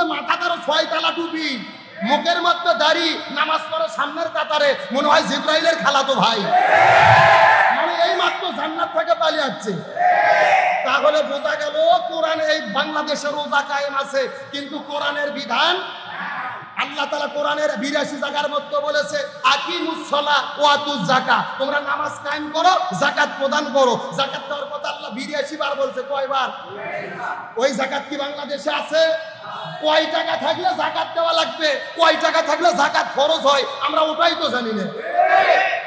টুপিতে মাথা তারও ছয় তালা টুপি মুখের মধ্যে দাড়ি, নামাজ পড়ে সামনের কাতারে, মনে হয় জিব্রাইলের খেলা তো ভাই। মানে এই মাত্র জান্নাত থেকে পালিয়ে যাচ্ছে। তাহলে বোঝা গেল কোরআন এই বাংলাদেশের রোজা কায়েম আছে, কিন্তু কোরআনের বিধান আল্লাহ তালা কোরআনের বিরাশি জাগার মধ্যে বলেছে আকিমুসলা ও আতুজ জাকা তোমরা নামাজ কায়েম করো জাকাত প্রদান করো। জাকাত দেওয়ার কথা আল্লাহ বিরাশি বার বলছে, কয়বার? ওই জাকাত কি বাংলাদেশে আছে? কয় টাকা থাকলে জাকাত দেওয়া লাগবে, কয় টাকা থাকলে জাকাত খরচ হয়, আমরা ওটাই তো জানি না।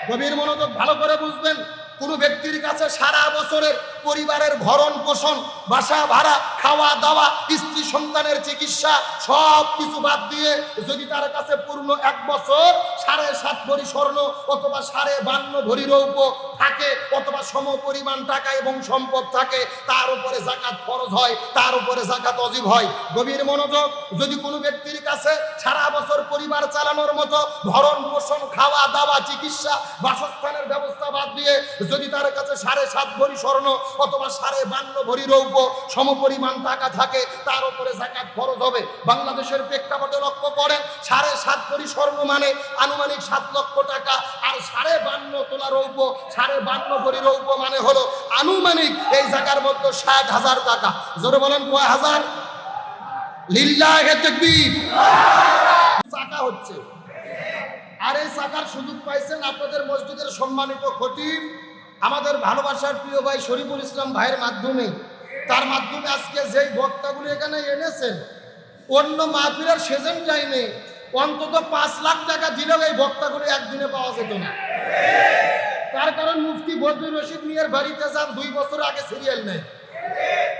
গভীর মনোযোগ ভালো করে বুঝবেন, কোনো ব্যক্তির কাছে সারা বছরের পরিবারের ভরণ পোষণ, বাসা ভাড়া, খাওয়া দাওয়া, স্ত্রী সন্তানের চিকিৎসা, সব কিছু বাদ দিয়ে যদি তার কাছে পূর্ণ এক বছর সাড়ে সাত ভরি স্বর্ণ অথবা সাড়ে বান্ন ভরি রৌপ্য থাকে, অথবা সম পরিমাণ টাকা এবং সম্পদ থাকে, তার উপরে জাকাত ফরজ হয়, তার উপরে জাকাত অজীব হয়। গভীর মনোযোগ, যদি কোনো ব্যক্তির কাছে সারা বছর পরিবার চালানোর মতো ভরণ পোষণ, খাওয়া দাওয়া, চিকিৎসা, বাসস্থানের ব্যবস্থা বাদ দিয়ে যদি তার কাছে সাড়ে সাত ভরি স্বর্ণ অথবা সাড়ে বান্ন ভরি রৌপ্য সমপরিমাণ টাকা থাকে, তার উপরে জাকাত ফরজ হবে। বাংলাদেশের প্রেক্ষাপটে লক্ষ্য করেন, সাড়ে সাত ভরি স্বর্ণ মানে আনুমানিক সাত লক্ষ টাকা, আর সাড়ে বান্ন তোলা রৌপ্য, সাড়ে বান্ন ভরি রৌপ্য মানে হলো আনুমানিক এই জায়গার মধ্যে ষাট হাজার টাকা। জোরে বলেন কয় হাজার? আর এই চাকার সুযোগ পাইছেন আপনাদের মসজিদের সম্মানিত খতিব আমাদের ভালোবাসার প্রিয় ভাই শরীফুল ইসলাম ভাইয়ের মাধ্যমে, তার মাধ্যমে আজকে যেই বক্তাগুলি এখানে এনেছেন, অন্য মাহফিলের সেজেন টাইমে অন্তত পাঁচ লাখ টাকা দিলেও এই বক্তাগুলি একদিনে পাওয়া যেত না। তার কারণ মুফতি বদরুল রশিদ মিয়ার বাড়িতে যান, দুই বছর আগে সিরিয়াল নেই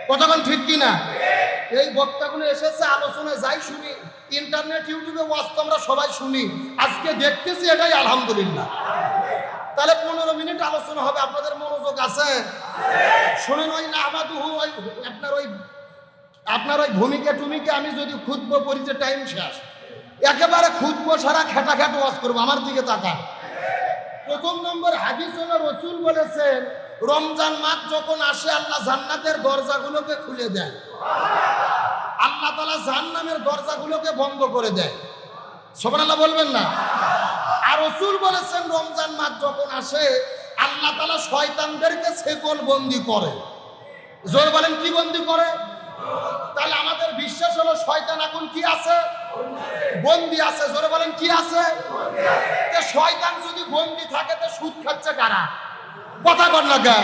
কতক্ষণ ঠিক কিনা এই বক্তাগুলো এসেছে, আলোচনায় যাই শুনি ইন্টারনেট ইউটিউবে ওয়াজ আমরা সবাই শুনি। আজকে দেখতেছি এটাই, আলহামদুলিল্লাহ। তাহলে পনেরো মিনিট আলোচনা হবে, আপনাদের মনোযোগ আছে? শুনেন, ওই না আমাদু ওই আপনার ওই আপনার ওই ভূমিকা টুমিকে আমি যদি খুঁজবো পরিচয় টাইম শেষ। একেবারে খুঁজবো সারা খেটা খেট ওয়াজ করব, আমার দিকে তাকান। প্রথম নম্বর হাদিস রসুল বলেছেন, রমজান মাস যখন আসে, আল্লাহ জান্নাতের দরজাগুলোকে খুলে দেয়। আল্লাহ তালা জান্নামের দরজাগুলোকে বন্ধ করে দেয়। সবার বলবেন না? আর রসুল বলেছেন, রমজান মাস যখন আসে, আল্লাহ তালা শয়তানদেরকে সেকল বন্দি করে। জোর বলেন, কি বন্দি করে? তাহলে আমাদের বিশ্বাস হলো শয়তান এখন কি আছে? বন্দি আছে। জোরে বলেন, কি আছে? শয়তান যদি বন্দি থাকে, তো সুদ খাচ্ছে কারা? কথা কর না গা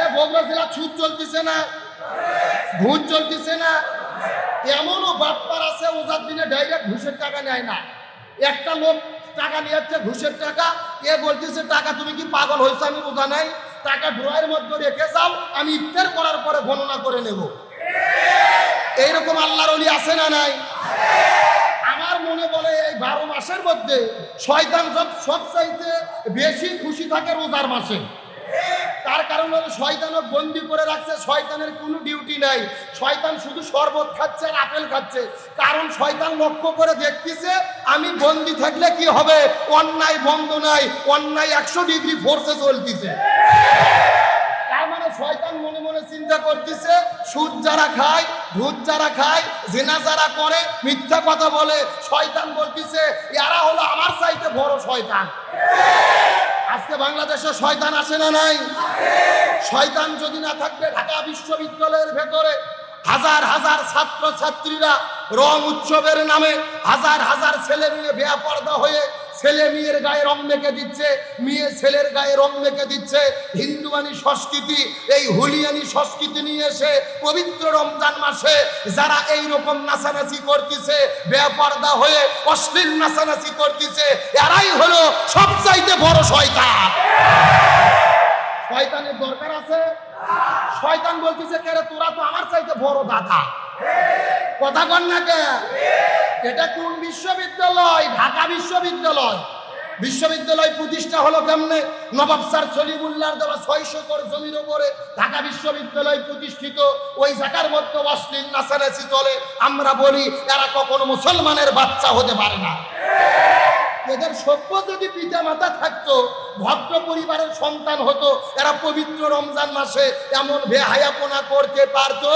এ বগুড়া জেলা সুদ চলতেছে না? ঘুষ চলতেছে না? এমনও বাপ্পার আছে, ওজার দিনে ডাইরেক্ট ঘুষের টাকা নেয় না। একটা লোক টাকা নিয়ে যাচ্ছে ঘুষের টাকা। এ বলতেছে, টাকা তুমি কি পাগল হয়েছে? আমি বোঝা নাই। টাকা ড্রয়ের মধ্যে রেখে যাও, আমি ইফতার করার পরে গণনা করে নেব। এইরকম আল্লাহর অলি আছে না নাই? আমার মনে বলে, এই বারো মাসের মধ্যে শয়তান সব সব চাইতে বেশি খুশি থাকে রোজার মাসে। তার কারণ হলো শয়তানও বন্দি করে রাখছে, শয়তানের কোনো ডিউটি নাই। শয়তান শুধু শরবত খাচ্ছে আর আপেল খাচ্ছে। কারণ শয়তান লক্ষ্য করে দেখতেছে, আমি বন্দি থাকলে কি হবে? অন্যায় বন্ধ নাই, অন্যায় একশো ডিগ্রি ফোর্সে চলতেছে। শয়তান মনে মনে চিন্তা করতেছে, সুদ যারা খায়, ভূত যারা খায়, জেনা যারা করে, মিথ্যা কথা বলে, শয়তান বলতেছে, এরা হলো আমার চাইতে বড় শয়তান। আজকে বাংলাদেশে শয়তান আসে না নাই? শয়তান যদি না থাকবে, ঢাকা বিশ্ববিদ্যালয়ের ভেতরে হাজার হাজার ছাত্র ছাত্রীরা রং উৎসবের নামে হাজার হাজার ছেলে মেয়ে বেয়া পর্দা হয়ে ছেলে মেয়ের গায়ে রং মেখে দিচ্ছে, মেয়ে ছেলের গায়ে রং মেখে দিচ্ছে। হিন্দুয়ানি সংস্কৃতি, এই হুলিয়ানি সংস্কৃতি নিয়ে এসে পবিত্র রমজান মাসে যারা এই রকম নাচানাচি করতেছে, বেপর্দা হয়ে অশ্লীল নাচানাচি করতেছে, এরাই হলো সবচাইতে বড় শয়তান। শয়তানের দরকার আছে? শয়তান বলতেছে কে তোরা তো আমার চাইতে বড় দাদা। কথা কন না কে এটা কোন বিশ্ববিদ্যালয়? ঢাকা বিশ্ববিদ্যালয়। বিশ্ববিদ্যালয় প্রতিষ্ঠা হলো কেমনে? নবাব স্যার সলিমুল্লাহর দেওয়া ছয়শো একর জমির ওপরে ঢাকা বিশ্ববিদ্যালয় প্রতিষ্ঠিত। ওই জায়গার মধ্যে অশ্লীল নাচানাচি চলে। আমরা বলি, এরা কখনো মুসলমানের বাচ্চা হতে পারে না। এদের সভ্য যদি পিতা মাতা থাকতো, ভদ্র পরিবারের সন্তান হতো, এরা পবিত্র রমজান মাসে এমন বেহায়াপনা করতে পারতো?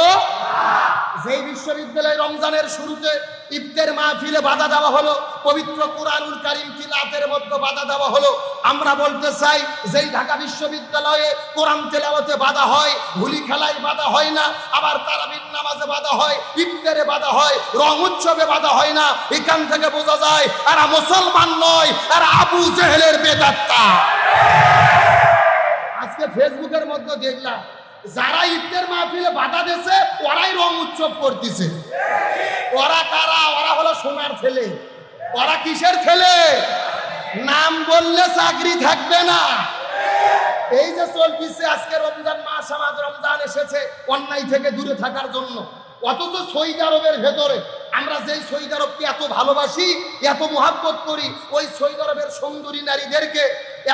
যেই বিশ্ববিদ্যালয়ে রমজানের শুরুতে ইফতের মাহফিলে বাধা দেওয়া হলো, পবিত্র কোরআনুল কারিম তিলাতের মধ্যে বাধা দেওয়া হলো। আমরা বলতে চাই, যেই ঢাকা বিশ্ববিদ্যালয়ে কোরআন তেলাওয়াতে বাধা হয়, হোলি খেলায় বাধা হয় না, আবার তারাবির নামাজে বাধা হয়, ইফতারে বাধা হয়, রং উৎসবে বাধা হয় না, এখান থেকে বোঝা যায়, এরা মুসলমান নয়, এরা আবু জেহেলের বেদাত্তা। আজকে ফেসবুকের মধ্যে দেখলাম যারা ইফতার মাহফিলে বাধা দিয়েছে, ওরাই রং উৎসব করতেছে। ওরা কারা? ওরা হলো সোনার ছেলে। ওরা কিসের ছেলে? নাম বললে চাকরি থাকবে না। এই যে চলতেছে, আজকে রমজান মাস, আমাদের রমজান এসেছে অন্যায় থেকে দূরে থাকার জন্য। অথচ সৌদি আরবের ভেতরে, আমরা যেই সৌদি আরবকে এত ভালোবাসি, এত মোহাব্বত করি, ওই সৌদি আরবের সুন্দরী নারীদেরকে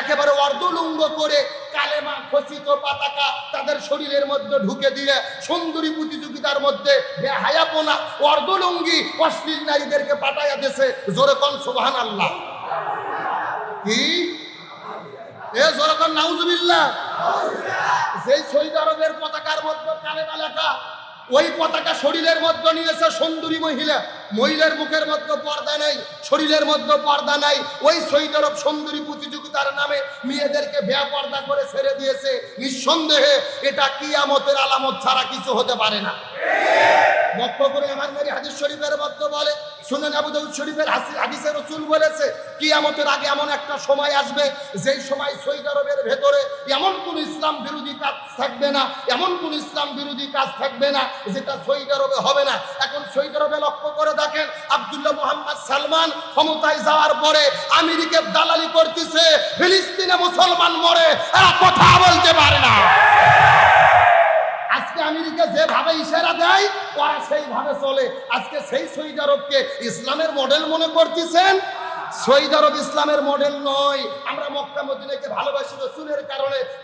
একেবারে অর্ধলুঙ্গ করে কালেমা খচিত পতাকা তাদের শরীরের মধ্যে ঢুকে দিয়ে সুন্দরী প্রতিযোগিতার মধ্যে বেহায়াপনা, অর্ধলুঙ্গি, অশ্লীল নারীদেরকে পাঠাইয়া দিয়েছে। জোরে কন সুবহান আল্লাহ কি? এ জোরকন পতাকার মধ্যে কালেমা লেখা, ওই পতাকা শরীরের মধ্যে নিয়েছে সুন্দরী মহিলা। মহিলার মুখের মধ্যে পর্দা নাই, শরীরের মধ্যে পর্দা নাই। ওই সৌদি সুন্দরী প্রতিযোগিতার নামে মেয়েদেরকে বেয়া পর্দা করে ছেড়ে দিয়েছে। নিঃসন্দেহে এটা কিয়ামতের আলামত ছাড়া কিছু হতে পারে না। লক্ষ্য করে আমার মেরি হাদিস শরীফের মধ্যে বলে, শুনেন আবু দাউদ শরীফের হাদিসে রসুল বলেছে, কিয়ামতের আগে এমন একটা সময় আসবে, যেই সময় সৌদি আরবের ভেতরে এমন কোন ইসলাম বিরোধী কাজ থাকবে না, এমন কোন ইসলাম বিরোধী কাজ থাকবে না, যেটা সৌদি আরবে হবে না। এখন সৌদি আরবে লক্ষ্য করে দেখেন আব্দুল্লাহ মোহাম্মদ সালমান ক্ষমতায় যাওয়ার পরে আমেরিকার দালালি করতেছে, ফিলিস্তিনে মুসলমান মরে, এরা কথা বলতে পারে না। মনে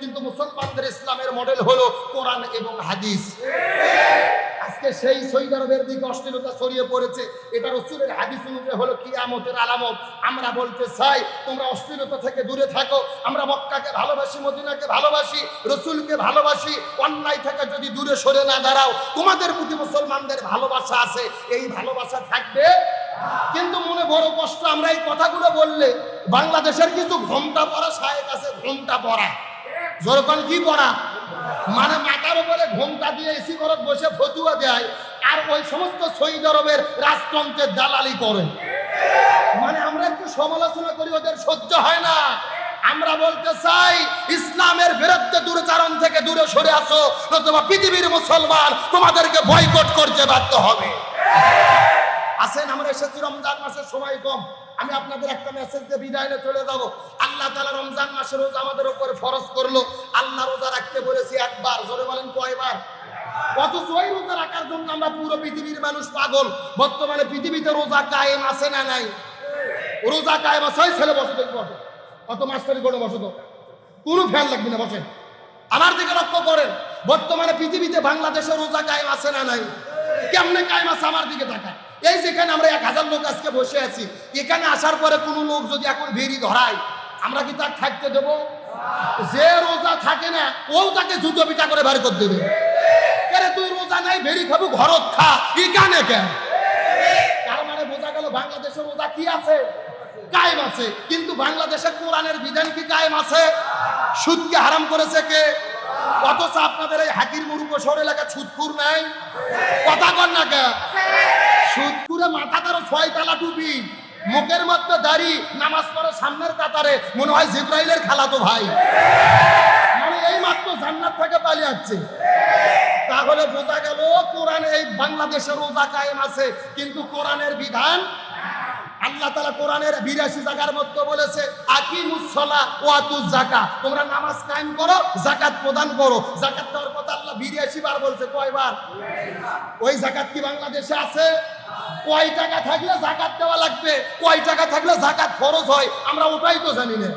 কিন্তু মুসলমানদের ইসলামের মডেল হলো কোরআন এবং হাদিস। আজকে সেই সৌদি আরবের দিকে অশ্লীলতা ছড়িয়ে পড়েছে। এটা রসুলের হাদিস অনুযায়ী হলো কিয়ামতের আলামত। আমরা বলতে চাই, তোমরা অশ্লীলতা থেকে দূরে থাকো। আমরা মক্কাকে ভালোবাসি, মদিনাকে ভালোবাসি, রসুলকে ভালোবাসি। অন্যায় থেকে যদি দূরে সরে না দাঁড়াও, তোমাদের প্রতি মুসলমানদের ভালোবাসা আছে। এই ভালোবাসা থাকবে কিন্তু মনে বড় কষ্ট, আমরা এই কথাগুলো বললে বাংলাদেশের কিছু ঘণ্টা পড়া সাহেব আছে ঘণ্টা পড়া যেরকম কি পড়া মানে মাথার উপরে ঘোমটা দিয়ে এসি ঘরত বসে ফতুয়া দেয়, আর ওই সমস্ত সৌদি আরবের রাজতন্ত্রের দালালি করে। মানে আমরা একটু সমালোচনা করি, ওদের সহ্য হয় না। আমরা বলতে চাই, ইসলামের বিরুদ্ধে দূরচারণ থেকে দূরে সরে আসো, নতুবা পৃথিবীর মুসলমান তোমাদেরকে বয়কট করতে বাধ্য হবে। আসেন, আমরা এসেছি রমজান মাসের সময় কম। আমি আপনাদের একটা মেসেজ দিয়ে বিদায় চলে যাব। আল্লাহ তালা রমজান মাসের রোজা আমাদের উপরে ফরজ করল। আল্লাহ রোজা রাখতে বলেছি একবার জোরে বলেন কয়বার অথচ ওই রোজা রাখার জন্য আমরা পুরো পৃথিবীর মানুষ পাগল। বর্তমানে পৃথিবীতে রোজা কায়েম আছে না নাই? রোজা কায়েম আছে ছেলে বসে। দেখব কত মাস্টারি করে বসে তো কোনো ফ্যান লাগবে না, বসেন। আমার দিকে লক্ষ্য করেন, বর্তমানে পৃথিবীতে বাংলাদেশে রোজা কায়েম আছে না নাই? কেমনে কায়েম আছে আমার দিকে তাকায় এই যেখানে আমরা এক হাজার লোক আজকে বসে আছি, এখানে আসার পরে কোনো লোক যদি এখন বেরি ধরায়, আমরা কি তার থাকতে দেব? যে রোজা থাকে না ও তাকে জুতো পিটা করে বের করে দেবে। আরে তুই রোজা নাই, বেরি খাব, ঘরত খা। এখানে কেন তার মানে বোঝা গেল বাংলাদেশের রোজা কি আছে? কায়েম আছে। কিন্তু বাংলাদেশে কোরআনের বিধান কি কায়েম আছে? সুদকে হারাম করেছে কে? অথচ আপনাদের এই হাকির মুরুব শহর এলাকা সুদপুর নাই? কথা কর না কে সুদপুরে মাথা তারও ছয় তালা টুপি, মুখের মধ্যে দাড়ি, নামাজ পড়ে সামনের কাতারে, মনে হয় জিব্রাইলের খেলা তো ভাই। মানে এই মাত্র জান্নাত থেকে পালিয়ে যাচ্ছে তাহলে বোঝা গেল কোরআন এই বাংলাদেশের রোজা কায়েম আছে, কিন্তু কোরআনের বিধান আল্লাহ তালা কোরআনের বিরাশি জাগার মধ্যে বলেছে আকিমুসলা ও আতুজ জাকা তোমরা নামাজ কায়েম করো জাকাত প্রদান করো। জাকাত দেওয়ার কথা আল্লাহ বিরাশি বার বলছে কয়বার ওই জাকাত কি বাংলাদেশে আছে? কয় টাকা থাকলে জাকাত দেওয়া লাগবে, কয় টাকা থাকলে জাকাত খরচ হয়, আমরা ওটাই তো জানি না।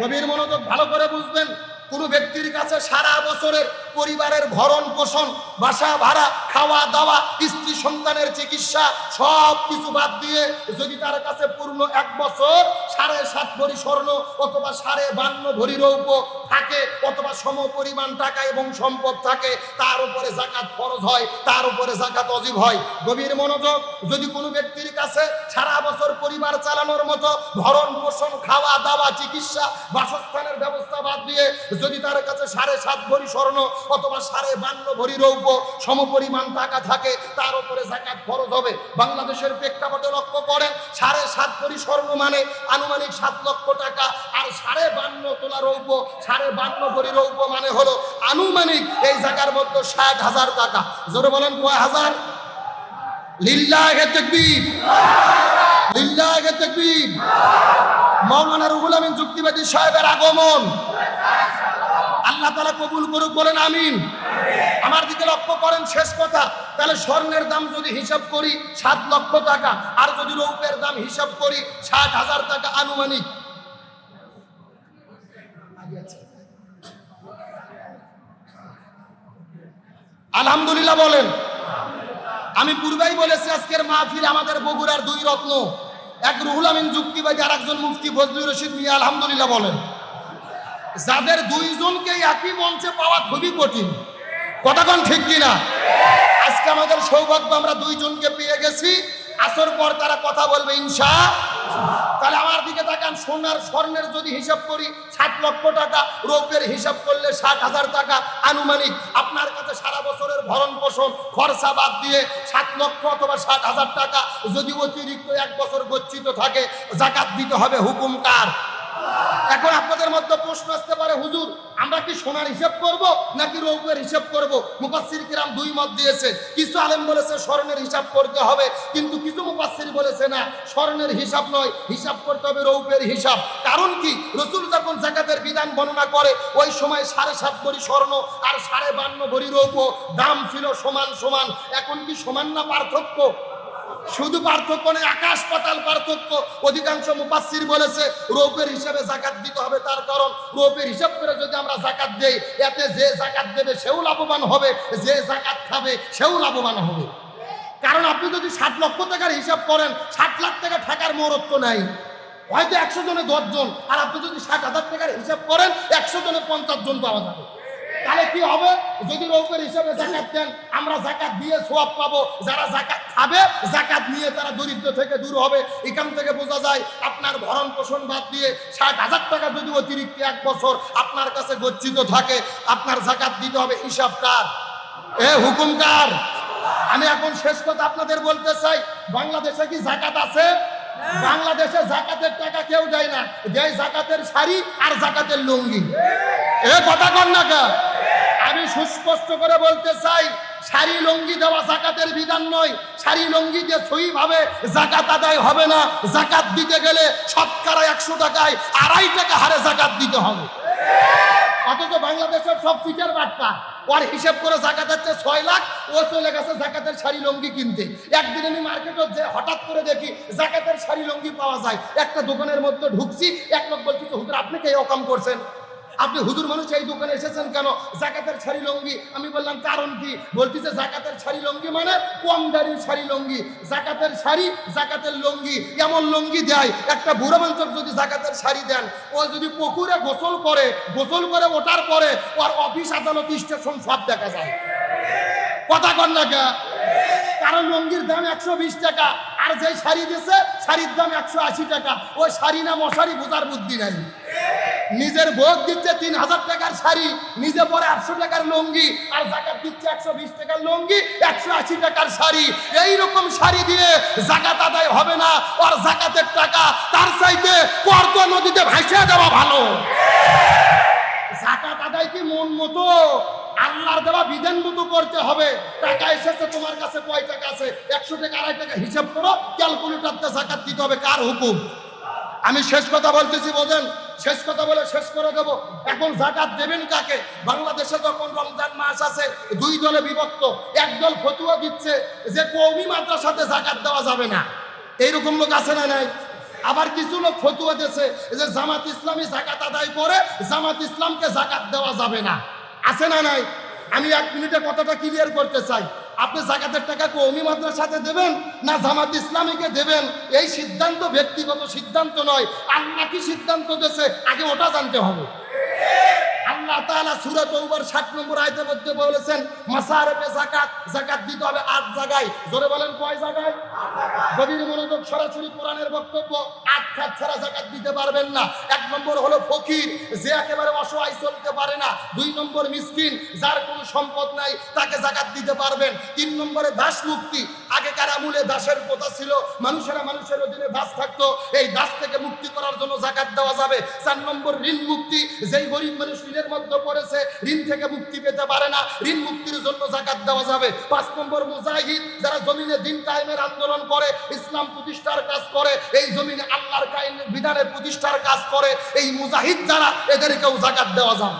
গভীর মনোযোগ ভালো করে বুঝবেন, কোন ব্যক্তির কাছে সারা বছরের পরিবারের ভরণ পোষণ, বাসা ভাড়া, খাওয়া দাওয়া, স্ত্রী সন্তানের চিকিৎসা, সব কিছু বাদ দিয়ে যদি তার কাছে পূর্ণ এক বছর, সাড়ে সাত ভরি স্বর্ণ অথবা সাড়ে বান্ন ভরি রৌপ থাকে, অথবা সম পরিমাণ টাকা এবং সম্পদ থাকে, তার উপরে জাকাত ফরজ হয়, তার উপরে জাকাত অজীব হয়। গভীর মনোযোগ, যদি কোনো ব্যক্তির কাছে সারা বছর পরিবার চালানোর মতো ভরণ পোষণ, খাওয়া দাওয়া, চিকিৎসা, বাসস্থানের ব্যবস্থা বাদ দিয়ে যদি তার কাছে সাড়ে সাত ভরি স্বর্ণ অথবা সাড়ে বান্ন ভরি রৌপ সমপরিমাণ টাকা থাকে, তার উপরে জাকাত ফরজ হবে। বাংলাদেশের প্রেক্ষাপটে লক্ষ্য করেন, সাড়ে সাত ভরি স্বর্ণ মানে আনুমানিক সাত লক্ষ টাকা, আর সাড়ে বান্ন তোলা রৌপ সাড়ে বান্ন ভরি রৌপ মানে হলো আনুমানিক এই জায়গার মধ্যে ষাট হাজার টাকা। জোরে বলেন কয় হাজার? লিল্লাহে তাকবীর। মাওলানা রুহুল আমিন যুক্তিবাদী সাহেবের আগমন। আল্লাহ তালা কবুল করুক, বলেন আমিন। আমার দিকে লক্ষ্য করেন শেষ কথা, তাহলে স্বর্ণের দাম যদি হিসাব করি, সাত লক্ষ টাকা, আর যদি রৌপের দাম হিসাব করি, ষাট হাজার টাকা আনুমানিক। আলহামদুলিল্লাহ বলেন। আমি পূর্বেই বলেছি, আজকের মাহফিল আমাদের বগুড়ার দুই রত্ন। এক রুহুল আমিন যুক্তিবাদী আর একজন মুফতি ফজলুর রশিদ মিয়া, আলহামদুলিল্লাহ বলেন। যাদের দুইজনকে একই মঞ্চে পাওয়া খুবই কঠিন। কতক্ষণ ঠিক কিনা? আজকে আমাদের সৌভাগ্য, আমরা দুইজনকে পেয়ে গেছি। আসর পর তারা কথা বলবে ইনশা তাহলে আমার দিকে তাকান, সোনার স্বর্ণের যদি হিসাব করি, ষাট লক্ষ টাকা রৌপের হিসাব করলে ষাট হাজার টাকা আনুমানিক। আপনার কাছে সারা বছরের ভরণ পোষণ, খরচা বাদ দিয়ে সাত লক্ষ অথবা ষাট হাজার টাকা যদি অতিরিক্ত এক বছর গচ্ছিত থাকে, জাকাত দিতে হবে। হুকুম কার? এখন আপনাদের মধ্যে প্রশ্ন আসতে পারে, হুজুর, আমরা কি সোনার হিসাব করব নাকি রৌপের হিসাব করব? মুফাসসির কিরাম দুই মত দিয়েছে। কিছু আলেম বলেছে স্বর্ণের হিসাব করতে হবে, কিন্তু কিছু মুফাসসির বলেছে না, স্বর্ণের হিসাব নয়, হিসাব করতে হবে রৌপের হিসাব। কারণ কি? রসুল যখন জাকাতের বিধান বর্ণনা করে, ওই সময় সাড়ে সাত ভরি স্বর্ণ আর সাড়ে বান্ন ভরি রৌপ দাম ছিল সমান সমান। এখন কি সমান না পার্থক্য? শুধু পার্থক্য নেই, আকাশ পাতাল পার্থক্য। অধিকাংশ মুপাসির বলেছে, রৌপের হিসাবে জাকাত দিতে হবে তার কারণ, রৌপের হিসাব করে যদি আমরা জাকাত দেই, এতে যে জাকাত দেবে সেও লাভবান হবে, যে জাকাত খাবে সেও লাভবান হবে। কারণ আপনি যদি ষাট লক্ষ টাকার হিসাব করেন, ষাট লাখ টাকা টাকার মরত্ব নাই। হয়তো একশো জনে জন আর আপনি যদি ষাট হাজার টাকার হিসাব করেন, একশো জনে পঞ্চাশ জন পাওয়া যাবে। তাহলে কি হবে? যদি রৌপের হিসাবে জাকাত দেন, আমরা জাকাত দিয়ে সোয়াব পাবো। যারা জাকাত খাবে, জাকাত নিয়ে তারা দরিদ্র থেকে দূর হবে। এখান থেকে বোঝা যায়, আপনার ভরণ পোষণ বাদ দিয়ে ষাট হাজার টাকা যদি অতিরিক্ত এক বছর আপনার কাছে গচ্ছিত থাকে, আপনার জাকাত দিতে হবে হিসাব কার? এ হুকুম কার? আমি এখন শেষ কথা আপনাদের বলতে চাই, বাংলাদেশে কি জাকাত আছে? বাংলাদেশে জাকাতের টাকা কেউ দেয় না। দেয় জাকাতের শাড়ি আর জাকাতের লুঙ্গি। এ কথা কর না কা? আমি সুস্পষ্ট করে বলতে চাই, শাড়ি লঙ্গি দেওয়া জাকাতের বিধান নয়। শাড়ি লঙ্গি দিয়ে সহিভাবে জাকাত আদায় হবে না, জাকাত দিতে গেলে শতকরা একশো টাকায় আড়াই টাকা হারে জাকাত দিতে হবে। অথচ বাংলাদেশের সব ফিচার বাট্টা ওর হিসেব করে জাকাত হচ্ছে ছয় লাখ, ও চলে গেছে জাকাতের শাড়ি লঙ্গি কিনতে। একদিন আমি মার্কেটে যে হঠাৎ করে দেখি জাকাতের শাড়ি লঙ্গি পাওয়া যায়। একটা দোকানের মধ্যে ঢুকছি, এক লোক বলছি, হুজুর, আপনি কে অকাম করছেন? আপনি হুজুর মানুষ এই দোকানে এসেছেন কেন? জাকাতের শাড়ি লঙ্গি। আমি বললাম, কারণ কি? বলতেছে জাকাতের শাড়ি লঙ্গি মানে কম দাড়ির শাড়ি লঙ্গি। জাকাতের শাড়ি জাকাতের লঙ্গি। এমন লঙ্গি দেয়, একটা বুড়ো মানুষ যদি জাকাতের শাড়ি দেন, ও যদি পুকুরে গোসল করে গোসল করে ওঠার পরে ওর অফিস, আদালত, স্টেশন সব দেখা যায়। কথা কন না? কারণ লঙ্গির দাম একশো বিশ টাকা, আর যে শাড়ি দিছে, শাড়ির দাম একশো আশি টাকা। ওই শাড়ি না মশারি, বোঝার বুদ্ধি নাই। নিজের ভোগ দিচ্ছে তিন হাজার টাকার শাড়ি, নিজে পরে আটশো টাকার লুঙ্গি, আর জাকাত দিচ্ছে একশো বিশ টাকার লুঙ্গি, একশো আশি টাকার শাড়ি। এই রকম শাড়ি দিয়ে জাকাত আদায় হবে না আর জাকাতের টাকা তার চাইতে পর্দ নদীতে ভাসিয়ে দেওয়া ভালো। জাকাত আদায় কি মন মতো? আল্লাহর দেওয়া বিধান মতো করতে হবে। টাকা এসেছে তোমার কাছে, কয় টাকা আছে? একশো টাকা, আড়াই টাকা, হিসাব করো ক্যালকুলেটারতে জাকাত দিতে হবে। কার হুকুম? আমি শেষ কথা বলতেছি, বোঝেন? শেষ কথা বলে শেষ করে দেব। এখন জাকাত দেবেন কাকে? বাংলাদেশে যখন রমজান মাস আছে, দুই দলে বিভক্ত। একদল ফতুয়া দিচ্ছে যে কৌমি মাত্রার মাদ্রাসাতে জাকাত দেওয়া যাবে না। এইরকম লোক আছে না নাই? আবার কিছু লোক ফতুয়া দিয়েছে যে জামাত ইসলামী জাকাত আদায় করে জামাত ইসলামকে জাকাত দেওয়া যাবে না। আছে না নাই? আমি এক মিনিটে কথাটা ক্লিয়ার করতে চাই। আপনি জাকাতের টাকা কৌমি মাদ্রাসাতে দেবেন না জামাত ইসলামীকে দেবেন? এই সিদ্ধান্ত ব্যক্তিগত সিদ্ধান্ত নয়। আল্লাহ কি সিদ্ধান্ত দেশে আগে ওটা জানতে হবে। আল্লাহ তাআলা সূরা তৌবার 60 নম্বর বলেছেন হবে আট জোরে বলেন গভীর মনোযোগ সরাসরি কোরআনের বক্তব্য, আট খাত ছাড়া জাকাত দিতে পারবেন না। এক নম্বর হলো ফকির, যে একেবারে অসহায় চলতে পারে না। দুই নম্বর মিসকিন, যার কোনো সম্পদ নাই, তাকে জাকাত দিতে পারবেন। তিন নম্বরে দাস মুক্তি আগেকার আমলে দাসের কথা ছিল, মানুষেরা মানুষের অধীনে দাস থাকতো, এই দাস থেকে মুক্তি করার জন্য জাকাত দেওয়া যাবে। চার নম্বর, ঋণ মুক্তি। যেই গরিব মানুষ ঋণের মধ্যে পড়েছে, ঋণ থেকে মুক্তি পেতে পারে না, ঋণ মুক্তির জন্য জাকাত দেওয়া যাবে। পাঁচ নম্বর, মুজাহিদ, যারা জমিনে দিন কায়েমের আন্দোলন করে, ইসলাম প্রতিষ্ঠার কাজ করে, এই জমিনে আল্লাহর কায়েম বিধানের প্রতিষ্ঠার কাজ করে, এই মুজাহিদ যারা, এদেরকেও জাকাত দেওয়া যাবে।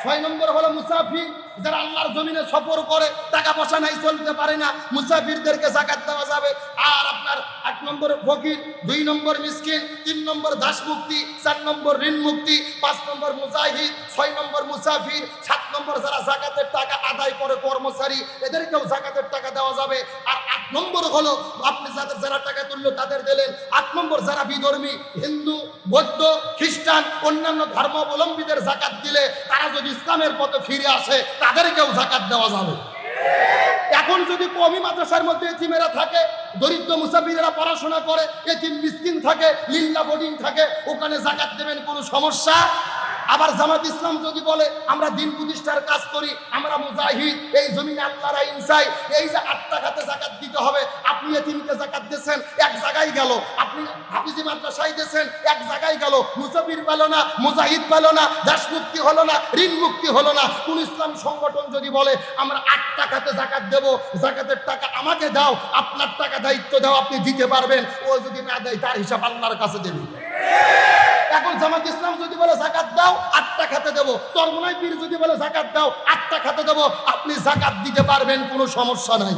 ছয় নম্বর হলো মুসাফির। যারা আল্লাহর জমিনে সফর করে, টাকা পয়সা নাই, চলতে পারে না, মুসাফিরদেরকে জাকাত দেওয়া যাবে। আর আপনার আট নম্বর ফকির, দুই নম্বর মিসকিন, তিন নম্বর দাস মুক্তি চার নম্বর ঋণ মুক্তি পাঁচ নম্বর মুজাহিদ, ছয় নম্বর মুসাফির, সাত নম্বর যারা জাকাতের টাকা আদায় করে কর্মচারী, এদেরকেও জাকাতের টাকা দেওয়া যাবে। আর আট নম্বর হলো, আপনি যাদের যারা টাকা তুললো তাদের দিলেন। আট নম্বর যারা বিধর্মী, হিন্দু, বৌদ্ধ, খ্রিস্টান, অন্যান্য ধর্মাবলম্বীদের জাকাত দিলে, তারা যদি ইসলামের পথে ফিরে আসে তাদেরকেও জাকাত দেওয়া যাবে। এখন যদি কমি মাদ্রাসার মধ্যে এতিমেরা থাকে, দরিদ্র মুসাফিরেরা পড়াশোনা করে, এতিম মিসকিন থাকে, লিল্লা বোর্ডিং থাকে, ওখানে জাকাত দেবেন কোনো সমস্যা? আবার জামাত ইসলাম যদি বলে, আমরা দিন প্রতিষ্ঠার কাজ করি, আমরা মুজাহিদ, এই জমিনে আল্লাহর আইন চাই এই যে আটটা খাতে জাকাত দিতে হবে, আপনি এতিমকে জাকাত দিয়েছেন, এক জায়গায় গেল, আপনি হাফিজি মাদ্রাসায় দিয়েছেন, এক জায়গায় গেল, মুসাফির পেল না, মুজাহিদ পেল না, দাস মুক্তি হলো না, ঋণ মুক্তি হলো না, কোন ইসলামী সংগঠন যদি বলে, আমরা আটটা খাতে জাকাত দেব, জাকাতের টাকা আমাকে দাও, আপনার টাকা দায়িত্ব দাও, আপনি দিতে পারবেন। ও যদি না দেয়, তার হিসাব আল্লাহর কাছে দেবে। এখন জামাত ইসলাম যদি বলে, জাকাত দেবো। চরমনাই পীর যদি বলে জাকাত দাও, আটটা খাতে দেবো। আপনি জাকাত দিতে পারবেন, কোনো সমস্যা নাই।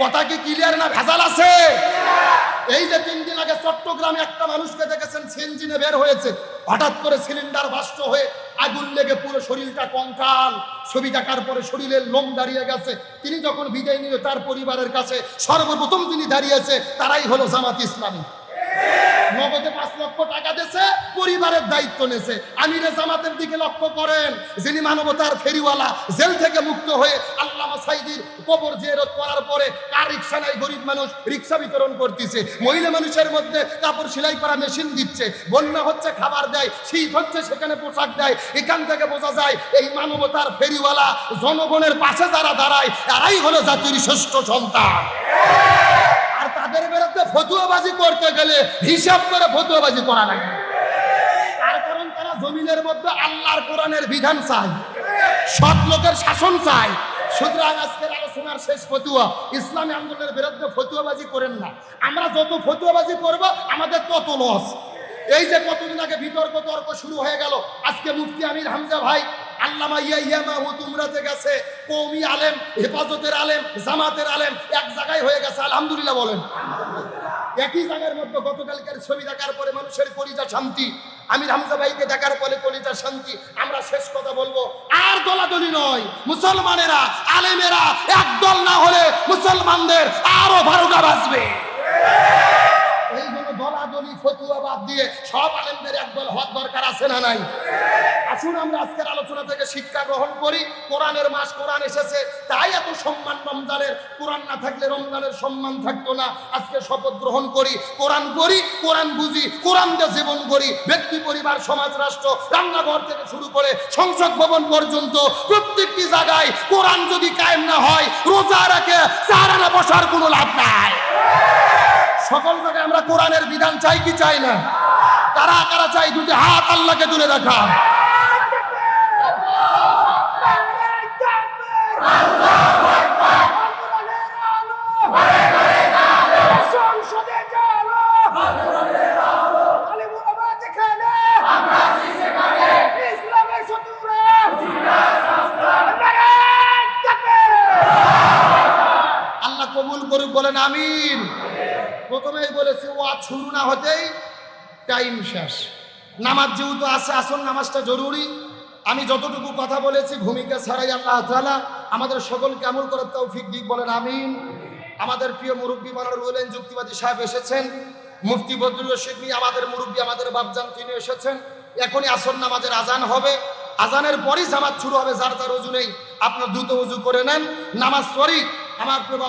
কথা কি ক্লিয়ার না ভেজাল আছে? এই যে তিন দিন আগে চট্টগ্রামে একটা মানুষকে দেখেছেন সেঞ্জিনে বের হয়েছে। হঠাৎ করে সিলিন্ডার বাষ্ট হয়ে আগুন লেগে পুরো শরীরটা কঙ্কাল। ছবি দেখার পরে শরীরের লোম দাঁড়িয়ে গেছে। তিনি যখন বিদায় নিয়ে তার পরিবারের কাছে সর্বপ্রথম তিনি দাঁড়িয়েছে, তারাই হলো জামাত ইসলামী। নগদে পাঁচ লক্ষ টাকা দিয়েছে পরিবারের দায়িত্ব নেছে। আমিরে জামাতের দিকে লক্ষ্য করেন, যিনি মানবতার ফেরিওয়ালা, জেল থেকে মুক্ত হয়ে আল্লাহ সাইদির কবর জিয়ারত করার পরে কার রিক্সা নাই? গরিব মানুষ রিক্সা বিতরণ করতেছে। মহিলা মানুষের মধ্যে কাপড় সেলাই করা মেশিন দিচ্ছে। বন্যা হচ্ছে, খাবার দেয়, শীত হচ্ছে, সেখানে পোশাক দেয়। এখান থেকে বোঝা যায়, এই মানবতার ফেরিওয়ালা জনগণের পাশে যারা দাঁড়ায়, তারাই হলো জাতির শ্রেষ্ঠ সন্তান। তাদের বিরুদ্ধে ফতুয়াবাজি করতে গেলে হিসাব করে ফতুয়াবাজি করা লাগে। তার কারণ তারা জমিনের মধ্যে আল্লাহর কোরআনের বিধান চায়। সৎ লোকের শাসন চায়। সুতরাং আজকের আলোচনার শেষ ফতুয়া, ইসলামী আন্দোলনের বিরুদ্ধে ফতুয়াবাজি করেন না। আমরা যত ফতুয়াবাজি করব, আমাদের তত লস এই যে কতদিন আগে বিতর্ক তর্ক শুরু হয়ে গেল, আজকে মুফতি আমির হামজা ভাই আল্লামা ইয়া ইয়া মাহমুদ উমরাতে গেছে কৌমি আলেম, হেফাজতের আলেম, জামাতের আলেম, এক জায়গায় হয়ে গেছে, আলহামদুলিল্লাহ বলেন। একই জায়গার মধ্যে গতকালকার ছবি দেখার পরে মানুষের কলিজা শান্তি, আমির হামজা ভাইকে দেখার পরে কলিজা শান্তি। আমরা শেষ কথা বলব, আর দলাদলি নয়, মুসলমানেরা, আলেমেরা, একদল না হলে মুসলমানদের আরও বারোটা বাঁচবে। ফতুয়া বাদ দিয়ে সব আলেমদের একদল হওয়ার দরকার আছে না নাই? আসুন আমরা আজকের আলোচনা থেকে শিক্ষা গ্রহণ করি। কোরআনের মাস কোরআন এসেছে, তাই এত সম্মান রমজানের। কোরআন না থাকলে রমজানের সম্মান থাকতো না। আজকে শপথ গ্রহণ করি, কোরআন করি কোরআন বুঝি, কোরআন দিয়ে জীবন করি। ব্যক্তি, পরিবার, সমাজ, রাষ্ট্র, রান্নাঘর থেকে শুরু করে সংসদ ভবন পর্যন্ত প্রত্যেকটি জায়গায় কোরআন যদি কায়েম না হয়, রোজা রাখে চারানা বসার কোনো লাভ নাই। সকল জায়গায় আমরা কোরআনের বিধান চাই কি চাই না? কারা কারা চাই? দুটি হাত আল্লাহকে তুলে রাখা আল্লাহ কবুল করুক, বলেন আমিন। প্রথমেই বলেছি ও আজ শুরু না হতেই টাইম শেষ। নামাজ যেহেতু আছে, আসল নামাজটা জরুরি। আমি যতটুকু কথা বলেছি, ভূমিকা ছাড়াই আল্লাহ তাআলা আমাদের সকলকে আমল করার তৌফিক দিক বলেন, আমিন। আমাদের প্রিয় মুরব্বী মানার বলেন, যুক্তিবাদী সাহেব এসেছেন। মুফতি বদরুল রশিদ নিয়ে আমাদের মুরব্বী, আমাদের বাপজান, তিনি এসেছেন। এখনই আসর নামাজের আজান হবে। আজানের পরই জামাত শুরু হবে, যার যার অজু নেই। আপনার দ্রুত উজু করে নেন। নামাজ পড়ি আমার প্রিয় বাপ